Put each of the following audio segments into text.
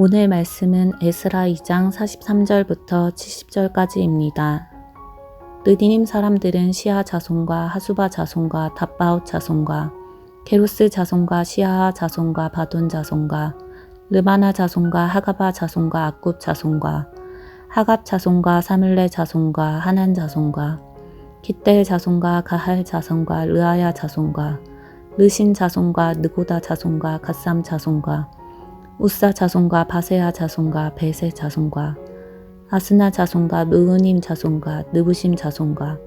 오늘 말씀은 에스라 2장 43절부터 70절까지입니다. 느디님 사람들은 시아 자손과 하수바 자손과 답바웃 자손과 게루스 자손과 시아하 자손과 바돈 자손과 르바나 자손과 하가바 자손과 악굽 자손과 하갑 자손과 사물레 자손과 하난 자손과 기델 자손과 가할 자손과 르아야 자손과 르신 자손과 느고다 자손과 갓삼 자손과 우사 자손과 바세아 자손과 베세 자손과 아스나 자손과 느으님 자손과 느부심 자손과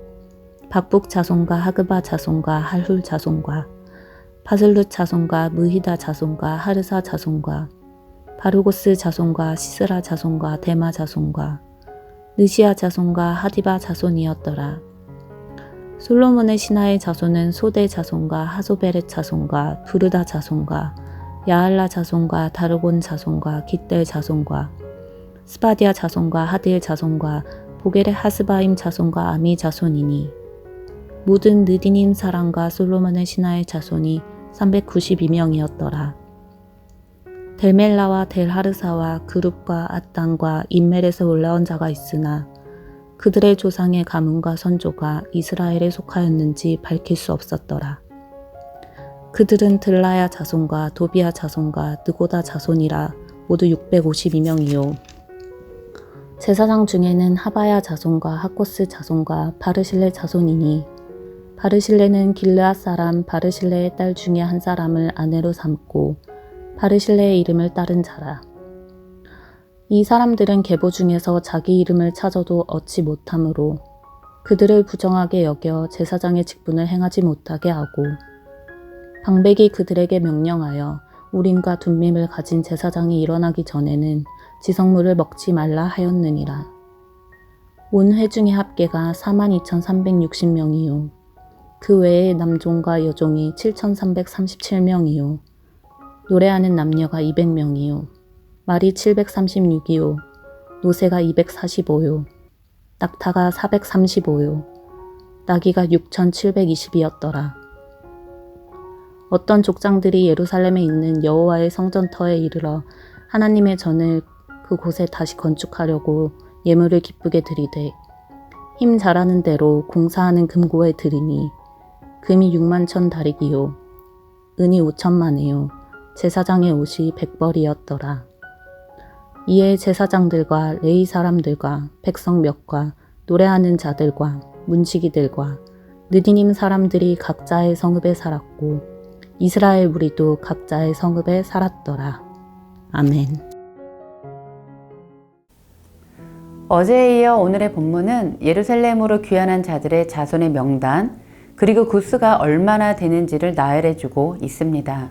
박북 자손과 하그바 자손과 할훌 자손과 바슬룻 자손과 무히다 자손과 하르사 자손과 바루고스 자손과 시스라 자손과 데마 자손과 느시아 자손과 하디바 자손이었더라. 솔로몬의 신하의 자손은 소대 자손과 하소베렛 자손과 부르다 자손과 야알라 자손과 다르곤 자손과 깃델 자손과 스바디아 자손과 하딜 자손과 보겔의 하스바임 자손과 아미 자손이니 모든 느디님 사람과 솔로몬의 신하의 자손이 392명이었더라. 델멜라와 델하르사와 그룹과 아땅과 인멜에서 올라온 자가 있으나 그들의 조상의 가문과 선조가 이스라엘에 속하였는지 밝힐 수 없었더라. 그들은 들라야 자손과 도비아 자손과 느고다 자손이라 모두 652명이요. 제사장 중에는 하바야 자손과 하코스 자손과 바르실레 자손이니 바르실레는 길르앗 사람 바르실레의 딸 중에 한 사람을 아내로 삼고 바르실레의 이름을 따른 자라. 이 사람들은 계보 중에서 자기 이름을 찾아도 얻지 못하므로 그들을 부정하게 여겨 제사장의 직분을 행하지 못하게 하고 방백이 그들에게 명령하여 우림과 둠밈을 가진 제사장이 일어나기 전에는 지성물을 먹지 말라 하였느니라. 온 회중의 합계가 42,360명이요. 그 외에 남종과 여종이 7,337명이요. 노래하는 남녀가 200명이요. 말이 736이요. 노새가 245요. 낙타가 435요. 나귀가 6,720이었더라. 어떤 족장들이 예루살렘에 있는 여호와의 성전터에 이르러 하나님의 전을 그곳에 다시 건축하려고 예물을 기쁘게 드리되 힘 잘하는 대로 공사하는 금고에 드리니 금이 6만 천 다리기요 은이 5천만이요 제사장의 옷이 백벌이었더라. 이에 제사장들과 레이 사람들과 백성 몇과 노래하는 자들과 문지기들과 느디님 사람들이 각자의 성읍에 살았고 이스라엘 무리도 각자의 성읍에 살았더라. 아멘. 어제에 이어 오늘의 본문은 예루살렘으로 귀환한 자들의 자손의 명단 그리고 구수가 얼마나 되는지를 나열해주고 있습니다.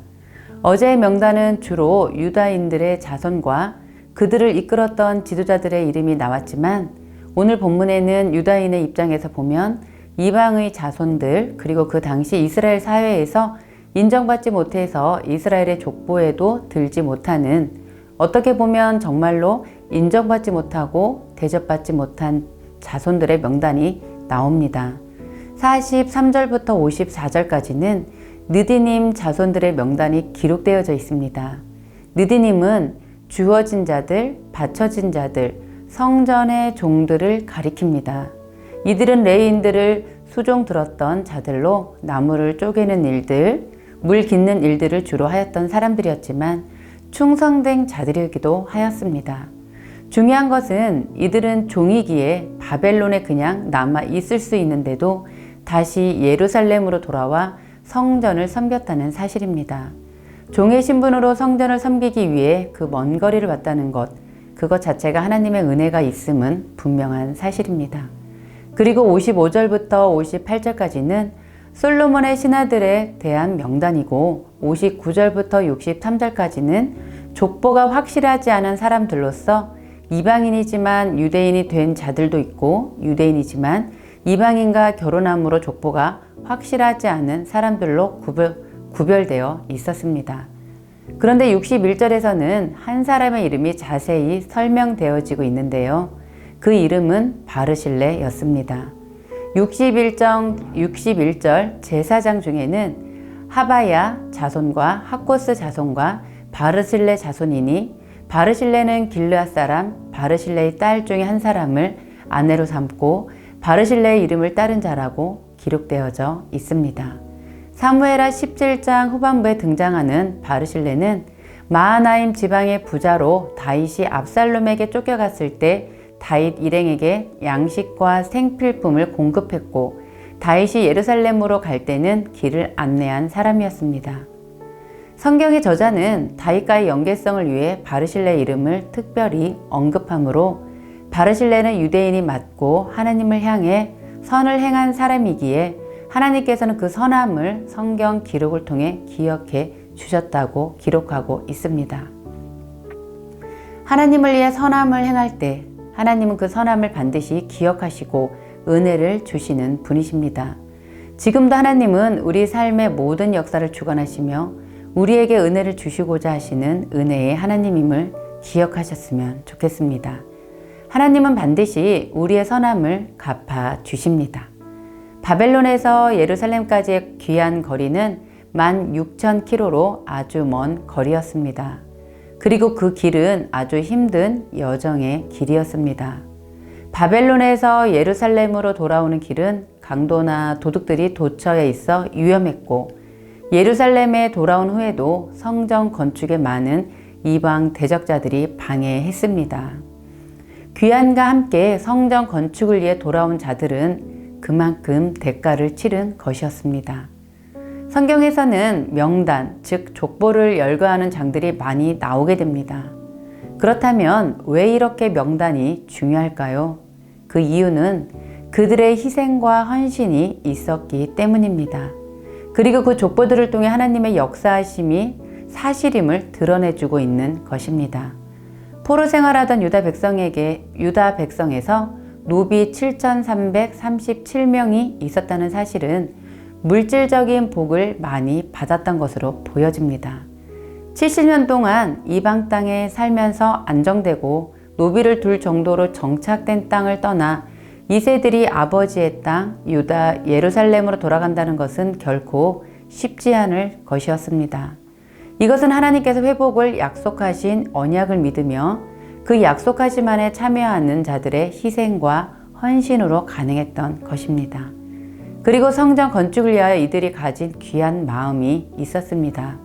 어제의 명단은 주로 유다인들의 자손과 그들을 이끌었던 지도자들의 이름이 나왔지만 오늘 본문에는 유다인의 입장에서 보면 이방의 자손들 그리고 그 당시 이스라엘 사회에서 인정받지 못해서 이스라엘의 족보에도 들지 못하는 어떻게 보면 정말로 인정받지 못하고 대접받지 못한 자손들의 명단이 나옵니다. 43절부터 54절까지는 느디님 자손들의 명단이 기록되어져 있습니다. 느디님은 주어진 자들, 바쳐진 자들, 성전의 종들을 가리킵니다. 이들은 레인들을 수종 들었던 자들로 나무를 쪼개는 일들, 물 깃는 일들을 주로 하였던 사람들이었지만 충성된 자들이기도 하였습니다. 중요한 것은 이들은 종이기에 바벨론에 그냥 남아 있을 수 있는데도 다시 예루살렘으로 돌아와 성전을 섬겼다는 사실입니다. 종의 신분으로 성전을 섬기기 위해 그 먼 거리를 왔다는 것, 그것 자체가 하나님의 은혜가 있음은 분명한 사실입니다. 그리고 55절부터 58절까지는 솔로몬의 신하들에 대한 명단이고 59절부터 63절까지는 족보가 확실하지 않은 사람들로서 이방인이지만 유대인이 된 자들도 있고 유대인이지만 이방인과 결혼함으로 족보가 확실하지 않은 사람들로 구별, 구별되어 있었습니다. 그런데 61절에서는 한 사람의 이름이 자세히 설명되어지고 있는데요. 그 이름은 바르실레였습니다. 61정, 61절 제사장 중에는 하바야 자손과 하코스 자손과 바르실레 자손이니 바르실레는 길르앗 사람 바르실레의 딸 중에 한 사람을 아내로 삼고 바르실레의 이름을 따른 자라고 기록되어져 있습니다. 사무엘하 17장 후반부에 등장하는 바르실레는 마하나임 지방의 부자로 다윗이 압살롬에게 쫓겨갔을 때 다윗 일행에게 양식과 생필품을 공급했고 다윗이 예루살렘으로 갈 때는 길을 안내한 사람이었습니다. 성경의 저자는 다윗과의 연계성을 위해 바르실레 이름을 특별히 언급하므로 바르실레는 유대인이 맞고 하나님을 향해 선을 행한 사람이기에 하나님께서는 그 선함을 성경 기록을 통해 기억해 주셨다고 기록하고 있습니다. 하나님을 위해 선함을 행할 때 하나님은 그 선함을 반드시 기억하시고 은혜를 주시는 분이십니다. 지금도 하나님은 우리 삶의 모든 역사를 주관하시며 우리에게 은혜를 주시고자 하시는 은혜의 하나님임을 기억하셨으면 좋겠습니다. 하나님은 반드시 우리의 선함을 갚아 주십니다. 바벨론에서 예루살렘까지의 귀한 거리는 16,000km로 아주 먼 거리였습니다. 그리고 그 길은 아주 힘든 여정의 길이었습니다. 바벨론에서 예루살렘으로 돌아오는 길은 강도나 도둑들이 도처에 있어 위험했고 예루살렘에 돌아온 후에도 성전 건축에 많은 이방 대적자들이 방해했습니다. 귀환과 함께 성전 건축을 위해 돌아온 자들은 그만큼 대가를 치른 것이었습니다. 성경에서는 명단, 즉 족보를 열거하는 장들이 많이 나오게 됩니다. 그렇다면 왜 이렇게 명단이 중요할까요? 그 이유는 그들의 희생과 헌신이 있었기 때문입니다. 그리고 그 족보들을 통해 하나님의 역사하심이 사실임을 드러내주고 있는 것입니다. 포로 생활하던 유다 백성에게 유다 백성에서 노비 7,337명이 있었다는 사실은 물질적인 복을 많이 받았던 것으로 보여집니다. 70년 동안 이방 땅에 살면서 안정되고 노비를 둘 정도로 정착된 땅을 떠나 이세들이 아버지의 땅 유다 예루살렘으로 돌아간다는 것은 결코 쉽지 않을 것이었습니다. 이것은 하나님께서 회복을 약속하신 언약을 믿으며 그 약속하심 안에 참여하는 자들의 희생과 헌신으로 가능했던 것입니다. 그리고 성전 건축을 위하여 이들이 가진 귀한 마음이 있었습니다.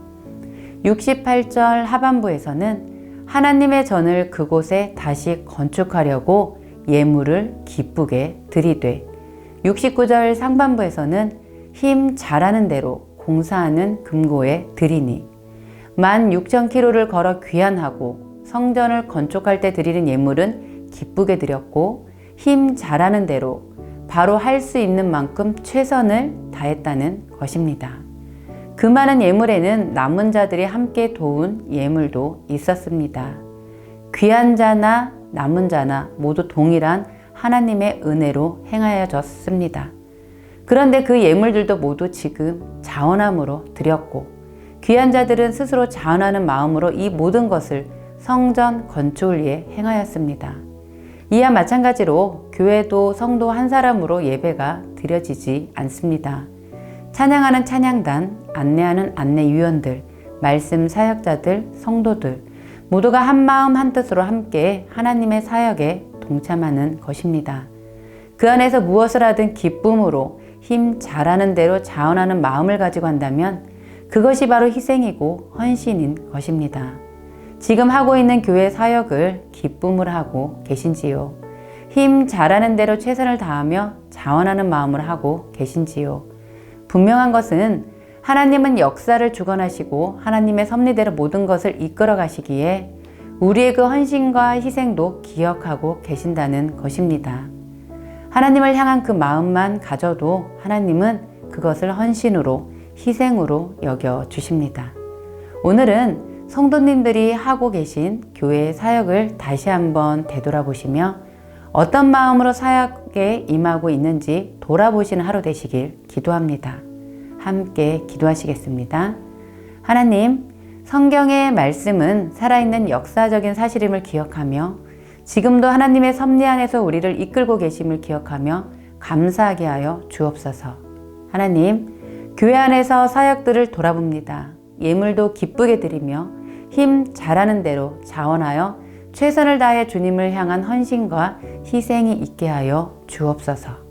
68절 하반부에서는 하나님의 전을 그곳에 다시 건축하려고 예물을 기쁘게 드리되 69절 상반부에서는 힘 잘하는 대로 공사하는 금고에 드리니 16,000km를 걸어 귀환하고 성전을 건축할 때 드리는 예물은 기쁘게 드렸고 힘 잘하는 대로 바로 할 수 있는 만큼 최선을 다했다는 것입니다. 그 많은 예물에는 남은 자들이 함께 도운 예물도 있었습니다. 귀한 자나 남은 자나 모두 동일한 하나님의 은혜로 행하여졌습니다. 그런데 그 예물들도 모두 지금 자원함으로 드렸고 귀한 자들은 스스로 자원하는 마음으로 이 모든 것을 성전 건축을 위해 행하였습니다. 이와 마찬가지로 교회도 성도 한 사람으로 예배가 드려지지 않습니다. 찬양하는 찬양단, 안내하는 안내위원들, 말씀 사역자들, 성도들 모두가 한 마음 한 뜻으로 함께 하나님의 사역에 동참하는 것입니다. 그 안에서 무엇을 하든 기쁨으로 힘 잘하는 대로 자원하는 마음을 가지고 한다면 그것이 바로 희생이고 헌신인 것입니다. 지금 하고 있는 교회 사역을 기쁨으로 하고 계신지요? 힘 잘하는 대로 최선을 다하며 자원하는 마음으로 하고 계신지요? 분명한 것은 하나님은 역사를 주관하시고 하나님의 섭리대로 모든 것을 이끌어 가시기에 우리의 그 헌신과 희생도 기억하고 계신다는 것입니다. 하나님을 향한 그 마음만 가져도 하나님은 그것을 헌신으로 희생으로 여겨 주십니다. 오늘은 성도님들이 하고 계신 교회 사역을 다시 한번 되돌아보시며 어떤 마음으로 사역에 임하고 있는지 돌아보시는 하루 되시길 기도합니다. 함께 기도하시겠습니다. 하나님, 성경의 말씀은 살아있는 역사적인 사실임을 기억하며 지금도 하나님의 섭리 안에서 우리를 이끌고 계심을 기억하며 감사하게 하여 주옵소서. 하나님, 교회 안에서 사역들을 돌아봅니다. 예물도 기쁘게 드리며 힘 잘하는 대로 자원하여 최선을 다해 주님을 향한 헌신과 희생이 있게 하여 주옵소서.